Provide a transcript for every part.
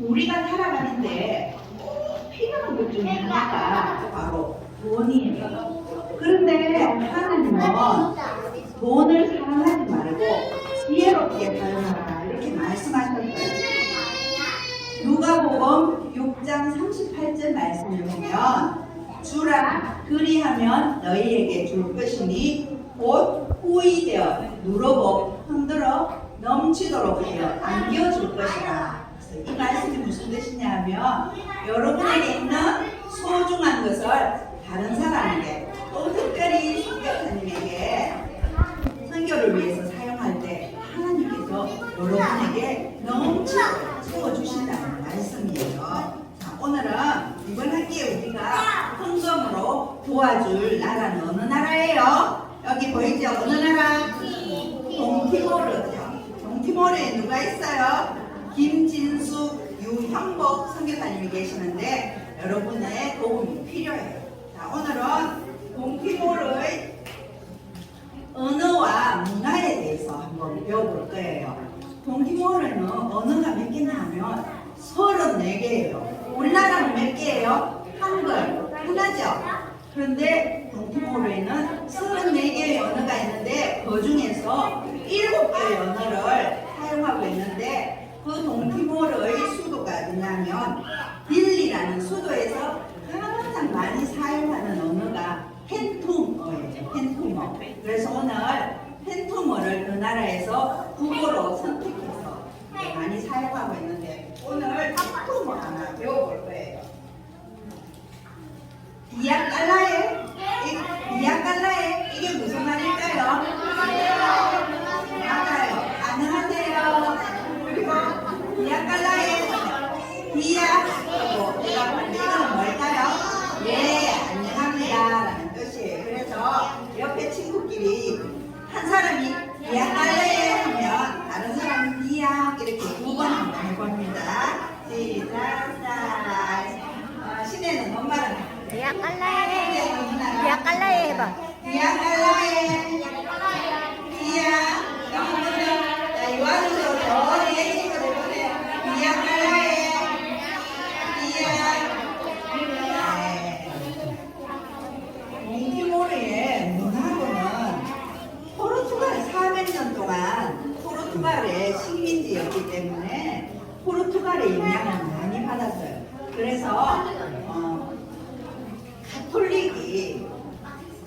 우리가 살아가는데 꼭 필요한 것 중에 하나가 바로 돈이에요. 그런데 하나님은 돈을 사랑하지 말고 지혜롭게 사용하라 이렇게 말씀하셨어요. 누가복음 6장 38절 말씀을 보면 주라 그리하면 너희에게 줄 것이니 곧 후이되어 누르고 흔들어 넘치도록 하여 안겨줄 것이라. 이 말씀이 무슨 뜻이냐 하면 여러분에게 있는 소중한 것을 다른 사람에게 또 특별히 선교사님에게 선교를 위해서 사용할 때 하나님께서 여러분에게 넘치도록 채워주신다는 말씀이에요. 자, 오늘은 이번 학기에 우리가 헌금으로 도와줄 나라는 어느 나라예요? 여기 보이죠? 어느 나라? 동티모르죠. 동티모르에 누가 있어요? 김진숙, 유형복 선교사님이 계시는데 여러분의 도움이 필요해요. 자, 오늘은 동티모르의 언어와 문화에 대해서 한번 배워볼 거예요. 동티모르는 언어가 몇 개냐 하면 34개예요. 우리나라는 몇 개예요? 한글, 하나죠? 그런데 동티모르에는 34개의 언어가 있는데 그 중에서 7개의 언어를 사용하고 있는데 그 동티모르의 수도가 어디냐면 딜리라는 수도에서 가장 많이 사용하는 언어가 펜툼어예요. 펜투머. 그래서 오늘 펜투머를 그 나라에서 국어로 선택해서 많이 사용하고 있는데 오늘 펜투머 하나 배워볼 거예요. 이야깔라에 이야깔라에 이게 무슨 말일까요? 안녕하세요. 그리고 이야깔라에 이야하고 이거는 뭘까요? 예, 안녕합니다라는 뜻이에요. 그래서 옆에 친구끼리 한 사람이 이야깔라에 하면 다른 사람은 이야 이렇게 두번 한번 해봅니다. 시작. 어, 신혜는 엄마랑 ba? Iya kalai. Iya. Kamu benar. Taiwan itu oh iya sih benar benar. Iya kalai. Iya. 동티모르의 문화고는 포르투갈 400년 동안 포르투갈의 식민지였기 때문에 포르투갈의 영향을 많이 받았어요. 그래서 어, 카톨릭이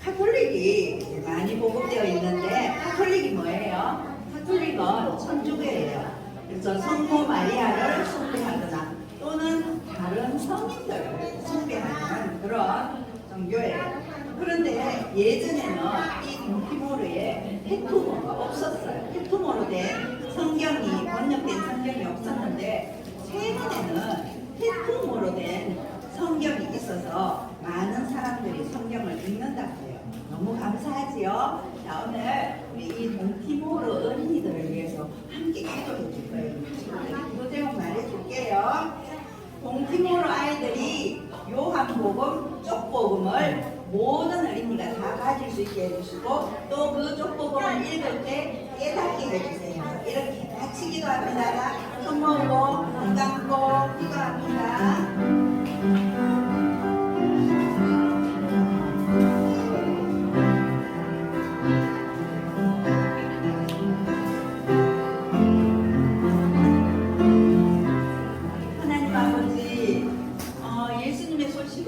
카톨릭이 많이 보급되어 있는데 카톨릭이 뭐예요? 카톨릭은 천주교예요. 그래서 성모 마리아를 숭배하거나 또는 다른 성인들을 숭배하는 그런 종교예요. 그런데 예전에는 이 동티모르에 페투모가 없었어요. 페투모로 된 번역된 성경이 없었는데 최근에는 페투모로 된 성경이 있어서 많은 사람들이 성경을 읽는다고 해요. 너무 감사하지요? 자, 오늘 우리 이 동티모르 어린이들을 위해서 함께 기도해 줄 거예요. 친구들 기도 제목 말해줄게요. 동티모르 아이들이 요한복음, 쪽복음을 모든 어린이가 다 가질 수 있게 해주시고 또 그 쪽복음을 읽을 때 깨닫게 해주세요. 이렇게 같이 기도합니다. 손 모으고 눈 감고 기도합니다.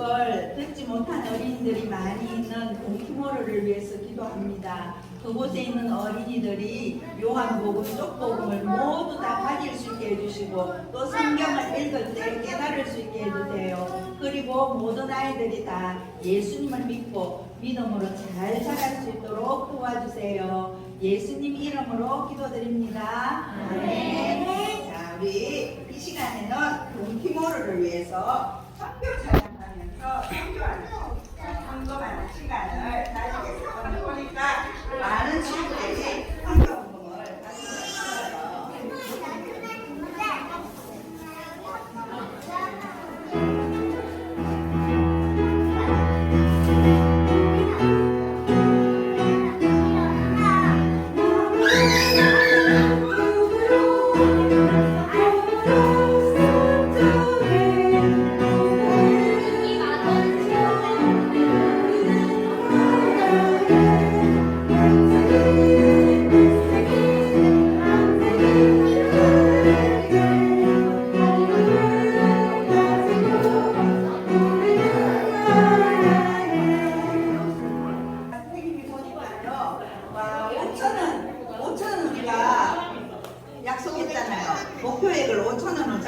어, 듣지 못한 어린이들이 많이 있는 동티모르를 위해서 기도합니다. 그곳에 있는 어린이들이 요한복음, 쪽복음을 모두 다 가질 수 있게 해주시고 또 성경을 읽을 때 깨달을 수 있게 해주세요. 그리고 모든 아이들이 다 예수님을 믿고 믿음으로 잘 자랄 수 있도록 도와주세요. 예수님 이름으로 기도드립니다. 아멘. 자, 우리 이 시간에는 동티모르를 위해서 선교 찬양하면서 선교하는 선거하는 시간을 가지겠습니다.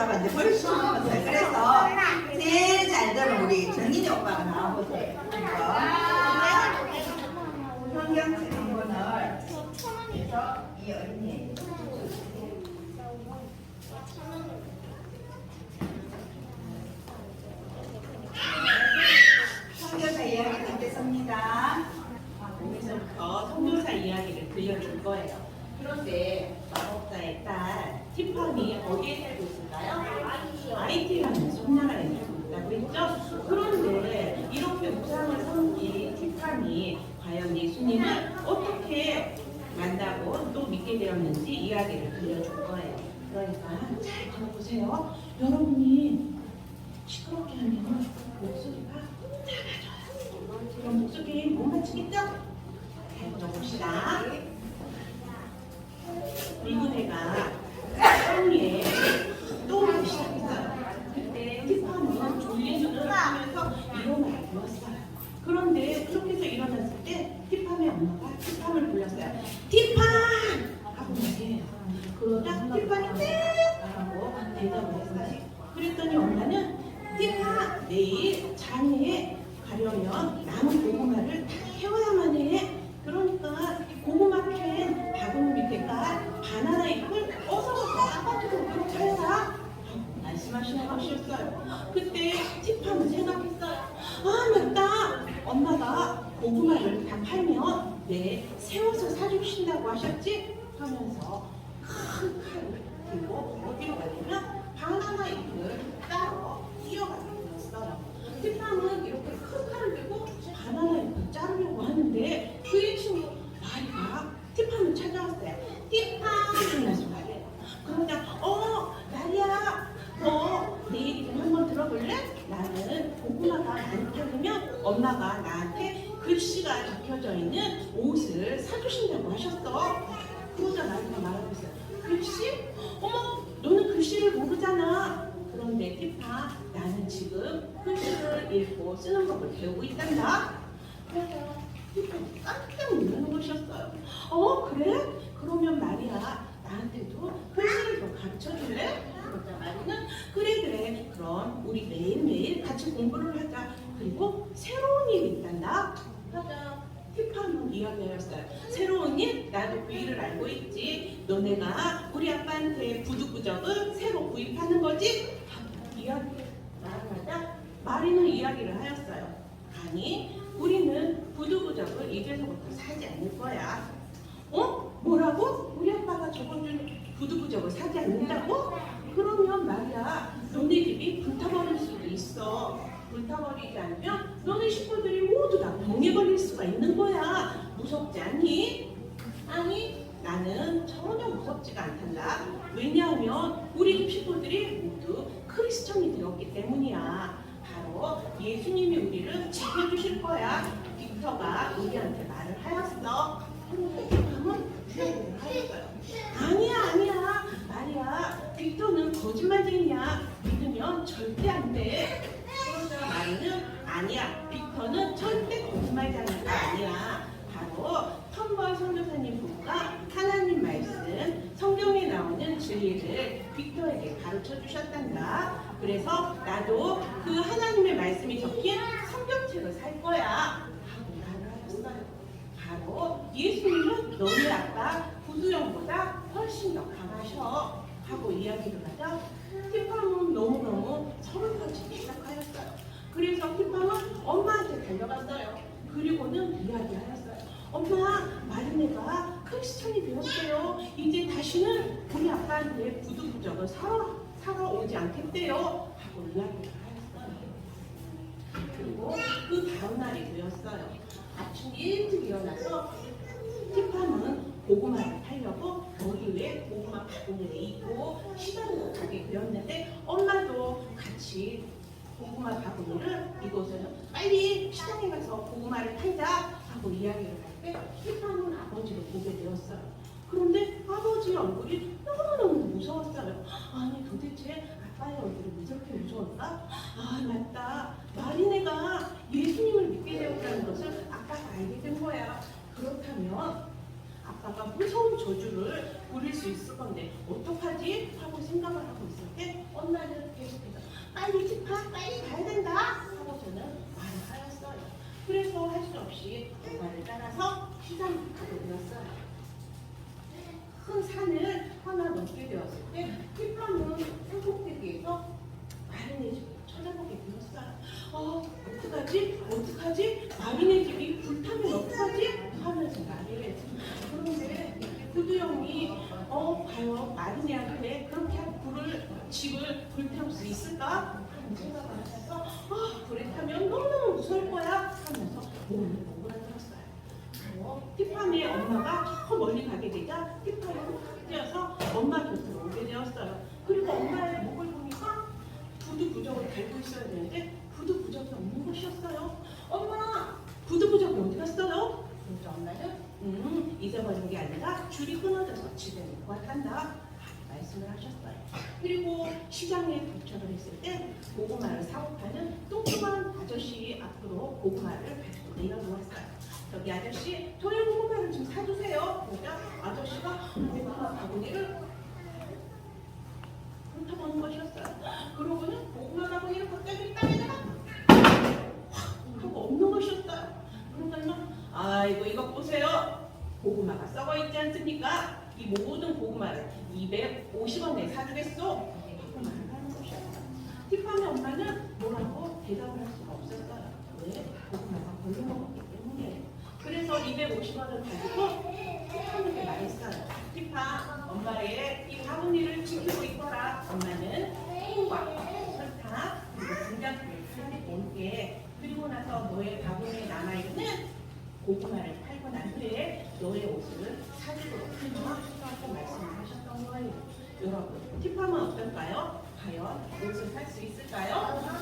오빠가 이제 훨씬 넘었어요. 그래서 제일 잘 되는 우리 정인이 오빠가 나와보세요. 성경책 한 권을 그래서 이 어린이 성경사 이야기 듣겠습니다. 여기서부터 성교사 이야기를 들려줄 거예요. 그런데 마법사의 딸 티파니 어디에 살고 있을까요? IT라는 살고 있다고 했죠? 그런데 이렇게 우상을 섬긴 티파니 과연 예수님을 어떻게 만나고 또 믿게 되었는지 이야기를 들려줄 거예요. 그러니까 잘 들어보세요. 여러분이 시끄럽게 하면 목소리가 작아져요. 그럼 목소리 못 맞추겠죠? 잘 들어봅시다. 붉은 애가 산 위에 떠오르기 시작했어요. 그때 티파는 졸린 눈을 뜨면서 일어나야 되었어요. 그런데 해서 일어났을 때 티파의 엄마가 티파를 불렀어요. 티파! 하고 말해요. 그러다 티파니 땡! 하고 대답을 했어요. 그랬더니 엄마는 티파 내일 장에 가려면 남은 고구마를 다 캐와야만 해. 그러니까 고구마 캔 바구니 밑에 깔 바나나 잎을 어서 아파트로 찾아라 하고 말씀하시는 것이었어요. 그때 티파는 생각했어요. 아 맞다. 엄마가 고구마를 다 팔면 내 세워서 사주신다고 하셨지? 하면서 큰 칼을 들고 어디로 가냐면 바나나 잎을 따러 뛰어가게 되었어요. 티파는 이렇게 큰 칼을 들고 바나나 잎을 자르려고 하는데 그의 친구 마리가 티파를 찾아왔어요. 티파 하면서 말해요. 그러자 어 마리야 너 내일 이름 한번 들어볼래? 나는 고구마가 많이 팔리면 엄마가 적혀져 있는 옷을 사주신다고 하셨어. 그러자 마리가 말하고 있어요. 글씨? 어머 너는 글씨를 모르잖아. 그런데 티파 나는 지금 글씨를 읽고 쓰는 법을 배우고 있단다. 그래서 티파는 깜짝 놀라는 것이었어요. 어 그래? 그러면 마리아 나한테도 글씨를 좀 가르쳐 줄래? 그러자 마리는 그래 그래 그럼 우리 매일매일 같이 공부를 하자 그리고 새로운 일이 있단다 하자 티파는 이야기하였어요 새로운 일? 나도 그 일을 알고 있지 너네가 우리 아빠한테 부두부적을 새로 구입하는 거지? 이야기 말하자 마리는 이야기를 하였어요 아니 우리는 부두부적을 이제서부터 사지 않을 거야 어? 뭐라고? 우리 아빠가 적어준 부두부적을 사지 않는다고? 그러면 말이야 너네 집이 불타버릴 수도 있어 불타버리지 않으면 너네 식구들이 모두 다 병에 걸릴 수가 있는 거야. 무섭지 않니? 아니 나는 전혀 무섭지가 않단다. 왜냐하면 우리 집 식구들이 모두 크리스천이 되었기 때문이야. 바로 예수님이 우리를 지켜주실 거야. 빅터가 우리한테 말을 하였어. 아니야 아니야. 말이야. 빅터는 거짓말쟁이야. 믿으면 절대 안돼. 그러자 마리는 아니야. 빅터는 절대 거짓말쟁이가 아니야. 바로 텀벌 선교사님 부부가 하나님 말씀 성경에 나오는 진리를 빅터에게 가르쳐 주셨단다. 그래서 나도 그 하나님의 말씀이 적힌 성경책을 살 거야. 하고 말을 하셨어요. 바로 예수님은 너희 아빠 구두영보다 훨씬 더 강하셔. 하고 이야기를 하자 티파는 너무너무 서울 터지기 시작하였어요. 그래서 티파는 엄마한테 달려갔어요. 그리고는 이야기하였어요. 엄마, 마리네가 크리스천이 되었어요. 이제 다시는 우리 아빠한테 부두 부적을 사러, 사러 오지 않겠대요. 하고 이야기를 하였어요. 그리고 그 다음 날이 되었어요. 아침 일찍 일어나서 티파는 고구마를 팔려고 위에 고구마 바구니를 입고 시장으로 가게 되었는데 엄마도 같이 고구마 바구니를 이곳에서 빨리 시장에 가서 고구마를 팔자 하고 이야기를 할때 티파는 아버지를 보게 되었어요. 그런데 아버지 얼굴이 너무너무 무서웠어요. 아니 도대체 아빠의 얼굴이 왜 저렇게 무서울까? 아 맞다. 마리네가 예수님을 믿게 되었다는 것을 아빠가 알게 된 거야. 그렇다면 아빠가 무서운 저주를 부릴 수 있을 건데 어떡하지? 하고 생각을 하고 있을 때 엄마는 계속해서 빨리 집합 빨리 가야 된다 하고 저는 말을 하였어요. 그래서 할 수 없이 엄마를 따라서 시장에 가게 되었어요. 큰 산을 하나 넘게 되었을 때 뒷밤은 행복되기에서 마린의 집을 찾아보게 되었어요. 어, 어떡하지? 어떡하지? 마린의 집이 불타면 어떡하지? 하면서 말이에요. 그런데 구두 형이 어, 과연 마린이한테 그렇게 불을, 불태울 수 있을까? 생각을 하셔서 아, 불에 타면 너무너무 무서울 거야 하면서 몸을 오그라들었어요. 어, 티파니의 엄마가 저 멀리 가게 되자 티파니가 훅 뛰어서 엄마 곁으로 오게 되었어요. 그리고 엄마의 목을 보니까 구두 부적을 달고 있어야 되는데 구두 부적이 없는 것이었어요. 엄마, 구두 부적이 어디 갔어요? 그래서 엄마는 음, 잊어버린 게 아니라 줄이 끊어져서 집에 놓고 왔단다. 말씀을 하셨어요. 그리고 시장에 도착을 했을 때 고구마를 사고 파는 뚱뚱한 아저씨 앞으로 고구마를 가지고 내려놓았어요. 저기 아저씨, 저희 고구마를 좀 사주세요. 그러자 아저씨가 고구마 바구니를 훑어보는 것이었어요. 그러고는 고구마 바구니를 갑자기 땅에다가 확 하고 없는 것이었어요. 그러더니 아이고 이것 보세요. 고구마가 썩어 있지 않습니까? 이 모든 고구마를 250원에 사주겠소? 하고 말을 하는 것이었어요. 티파니 엄마는 뭐라고 대답을 할 수가 없었어요. 왜? 고구마가 벌로 먹었기 때문에. 그래서 250원을 가지고 티파니에게 말했어요. 티파, 엄마의 이 바구니를 지키고 있거라. 엄마는 콩과 설탕, 그리고 분장을 사게 올게. 그리고 나서 너의 바구니에 남아있는 고구마를 팔고 난 후에 너의 옷을 사주도록 말씀을 하셨던 거예요. 여러분, 티파는 어떨까요? 과연 옷을 살 수 있을까요?